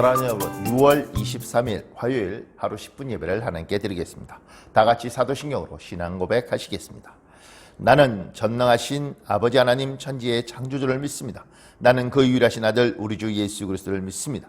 사랑하는 여러분, 6월 23일 화요일 하루 10분 예배를 하나님께 드리겠습니다. 다 같이 사도신경으로 신앙 고백하시겠습니다. 나는 전능하신 아버지 하나님 천지의 창조주를 믿습니다. 나는 그 유일하신 아들 우리 주 예수 그리스도를 믿습니다.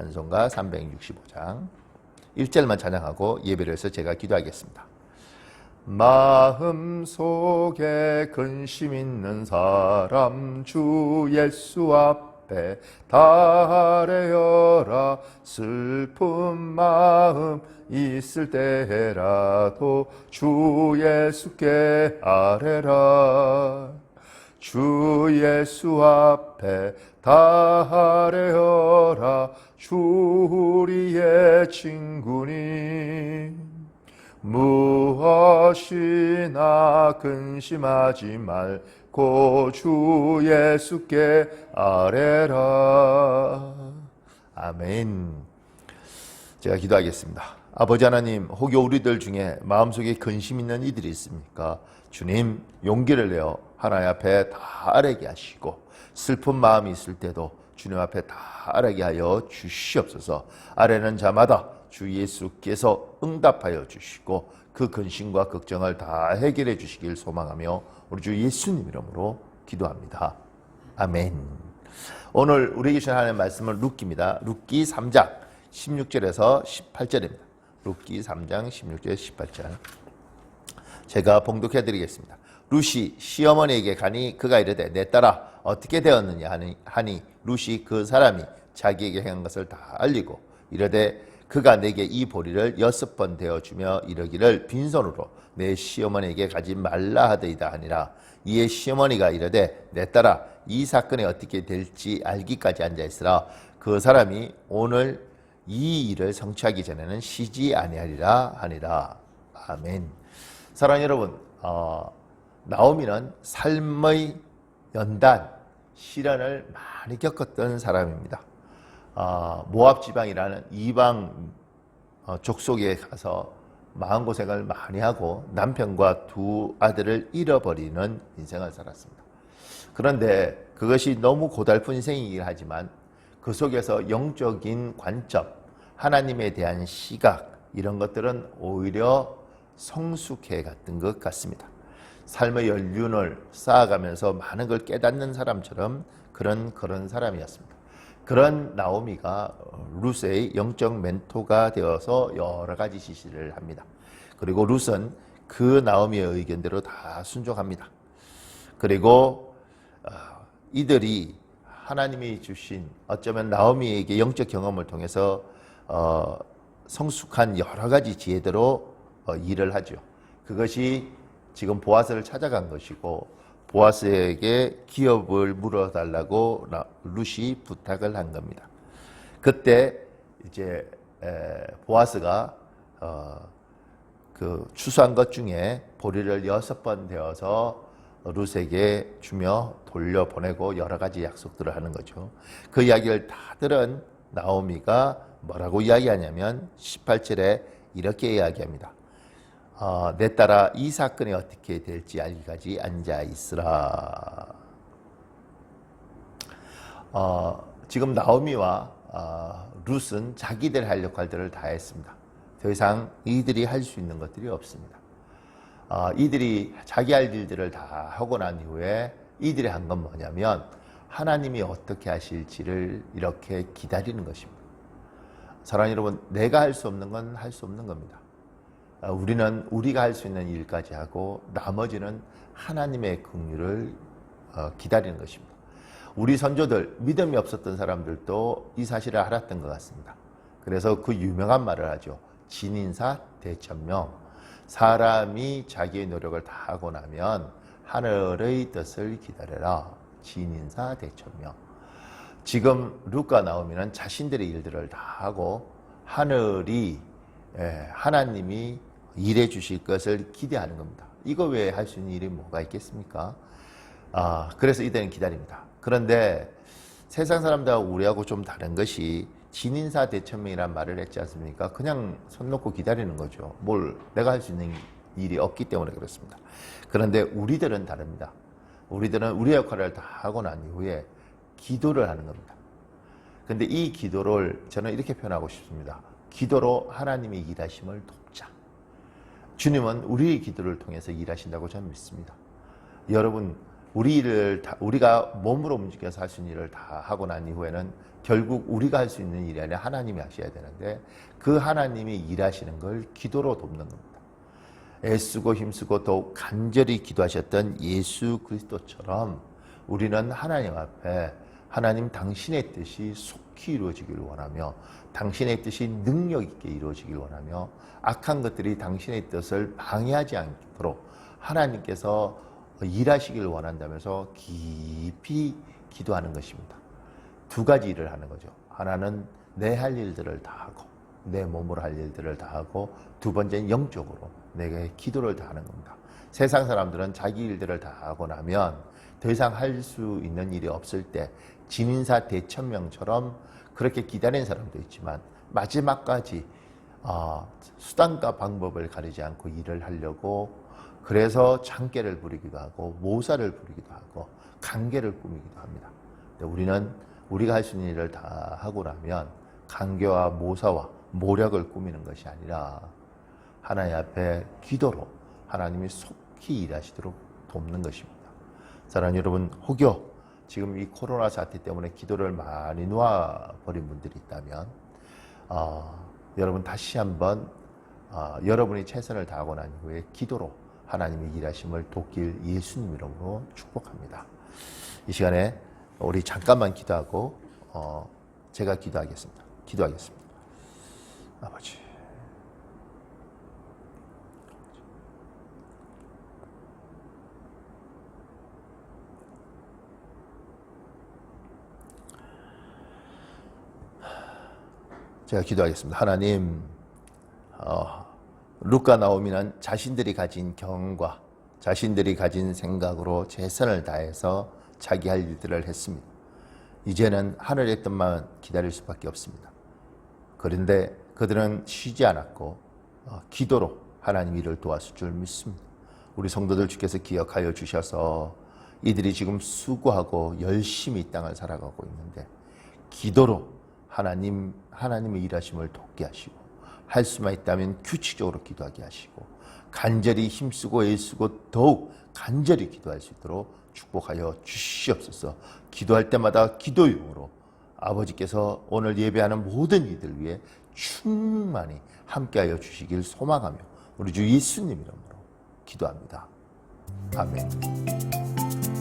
찬송가 365장 1절만 찬양하고 예배를 해서 제가 기도하겠습니다. 마음 속에 근심 있는 사람 주 예수 앞에 달래어라 슬픈 마음 있을 때라도 주 예수께 아뢰라 주 예수 앞에 달래어라. 주 우리의 친구니 무엇이나 근심하지 말고 주 예수께 아뢰라. 아멘. 제가 기도하겠습니다 아버지 하나님 혹여 우리들 중에 마음속에 근심 있는 이들이 있습니까 주님 용기를 내어 하나님 앞에 다 아뢰게 하시고 슬픈 마음이 있을 때도 주님 앞에 다 아뢰게 하여 주시옵소서 아뢰는 자마다 주 예수께서 응답하여 주시고 그 근심과 걱정을 다 해결해 주시길 소망하며 우리 주 예수님 이름으로 기도합니다. 아멘. 오늘 우리에게 주신 하나님의 말씀은 룻기입니다. 룻기 3장 16절에서 18절입니다. 룻기 3장 16절 18절. 제가 봉독해 드리겠습니다. 루시 시어머니에게 가니 그가 이르되 내 딸아 어떻게 되었느냐 하니, 하니 루시 그 사람이 자기에게 행한 것을 다 알리고 이르되 그가 내게 이 보리를 여섯 번 되어주며 이르기를 빈손으로 내 시어머니에게 가지 말라 하더이다 하니라 이에 시어머니가 이르되 내 딸아 이 사건이 어떻게 될지 알기까지 앉아있으라 그 사람이 오늘 이 일을 성취하기 전에는 쉬지 아니하리라 하니라 아멘 사랑하는 여러분 어, 나오미는 삶의 연단 시련을 많이 겪었던 사람입니다. 어, 모압 지방이라는 이방 어, 족속에 가서 마음 고생을 많이 하고 남편과 두 아들을 잃어버리는 인생을 살았습니다. 그런데 그것이 너무 고달픈 인생이긴 하지만 그 속에서 영적인 관점, 하나님에 대한 시각 이런 것들은 오히려 성숙해 갔던 것 같습니다. 삶의 연륜을 쌓아가면서 많은 걸 깨닫는 사람처럼 그런 그런 사람이었습니다. 그런 나오미가 루스의 영적 멘토가 되어서 여러 가지 지시를 합니다. 그리고 루스는 그 나오미의 의견대로 다 순종합니다. 그리고 어, 이들이 하나님이 주신 어쩌면 나오미에게 영적 경험을 통해서 어, 성숙한 여러 가지 지혜대로 어, 일을 하죠. 그것이 지금 보아스를 찾아간 것이고 보아스에게 기업을 물어달라고 루시 부탁을 한 겁니다. 그때 이제 보아스가 어, 그 추수한 것 중에 보리를 여섯 번 되어서 루스에게 주며 돌려보내고 여러 가지 약속들을 하는 거죠. 그 이야기를 다 들은 나오미가 뭐라고 이야기하냐면 18절에 이렇게 이야기합니다. 어, 내 딸아 이 사건이 어떻게 될지 알기까지 앉아 있으라. 어, 지금 나오미와 어, 룻은 자기들 할 역할들을 다 했습니다. 더 이상 이들이 할 수 있는 것들이 없습니다. 어, 이들이 자기 할 일들을 다 하고 난 이후에 이들이 한 건 뭐냐면 하나님이 어떻게 하실지를 이렇게 기다리는 것입니다. 사랑하는 여러분, 내가 할 수 없는 건 할 수 없는 겁니다. 어, 우리는 우리가 할 수 있는 일까지 하고 나머지는 하나님의 긍휼을 어, 기다리는 것입니다. 우리 선조들 믿음이 없었던 사람들도 이 사실을 알았던 것 같습니다. 그래서 그 유명한 말을 하죠. 진인사 대천명. 사람이 자기의 노력을 다 하고 나면 하늘의 뜻을 기다려라. 진인사 대천명. 지금 루카 나오면은 자신들의 일들을 다 하고 하늘이 예, 하나님이 일해 주실 것을 기대하는 겁니다. 이거 외에 할 수 있는 일이 뭐가 있겠습니까? 아, 그래서 이들은 기다립니다. 그런데 세상 사람들하고 우리하고 좀 다른 것이 진인사 대천명이란 말을 했지 않습니까? 그냥 손 놓고 기다리는 거죠. 뭘 내가 할 수 있는 일이 없기 때문에 그렇습니다. 그런데 우리들은 다릅니다. 우리들은 우리 역할을 다 하고 난 이후에 기도를 하는 겁니다. 근데 이 기도를 저는 이렇게 표현하고 싶습니다. 기도로 하나님의 일하심을 돕자. 주님은 우리의 기도를 통해서 일하신다고 저는 믿습니다. 여러분, 우리 일을 다, 우리가 몸으로 움직여서 할 수 있는 일을 다 하고 난 이후에는 결국 우리가 할 수 있는 일이 아니라 하나님이 하셔야 되는데 그 하나님이 일하시는 걸 기도로 돕는 겁니다. 애쓰고 힘쓰고 더욱 간절히 기도하셨던 예수 그리스도처럼 우리는 하나님 앞에 하나님 당신의 뜻이 속히 이루어지기를 원하며 당신의 뜻이 능력 있게 이루어지기를 원하며 악한 것들이 당신의 뜻을 방해하지 않도록 하나님께서 일하시기를 원한다면서 깊이 기도하는 것입니다. 두 가지 일을 하는 거죠. 하나는 내 할 일들을 다 하고 내 몸으로 할 일들을 다 하고 두 번째는 영적으로 내게 기도를 다 하는 겁니다. 세상 사람들은 자기 일들을 다 하고 나면 더 이상 할 수 있는 일이 없을 때 진인사 대천명처럼 그렇게 기다리는 사람도 있지만 마지막까지 어, 수단과 방법을 가리지 않고 일을 하려고 그래서 장계를 부리기도 하고 모사를 부리기도 하고 관계를 꾸미기도 합니다. 우리는 우리가 할 수 있는 일을 다 하고 나면 관계와 모사와 모략을 꾸미는 것이 아니라 하나님 앞에 기도로 하나님이 속히 일하시도록 돕는 것입니다. 사랑하는 여러분, 혹여 지금 이 코로나 사태 때문에 기도를 많이 놓아버린 분들이 있다면 어, 여러분 다시 한번 어, 여러분이 최선을 다하고 난 이후에 기도로 하나님의 일하심을 돕길 예수님 이름으로 축복합니다. 이 시간에 우리 잠깐만 기도하고 어, 제가 기도하겠습니다. 기도하겠습니다. 아버지. 제가 기도하겠습니다. 하나님, 어, 루카 나오미는 자신들이 가진 경과 자신들이 가진 생각으로 최선을 다해서 자기 할 일들을 했습니다. 이제는 하늘의 뜻만 기다릴 수밖에 없습니다. 그런데 그들은 쉬지 않았고 어, 기도로 하나님 일을 도왔을 줄 믿습니다. 우리 성도들 주께서 기억하여 주셔서 이들이 지금 수고하고 열심히 이 땅을 살아가고 있는데 기도로 하나님 하나님의 일하심을 돕게 하시고 할 수만 있다면 규칙적으로 기도하게 하시고 간절히 힘쓰고 애쓰고 더욱 간절히 기도할 수 있도록 축복하여 주시옵소서. 기도할 때마다 기도용으로 아버지께서 오늘 예배하는 모든 이들 위해 충만히 함께하여 주시길 소망하며 우리 주 예수님 이름으로 기도합니다. 아멘.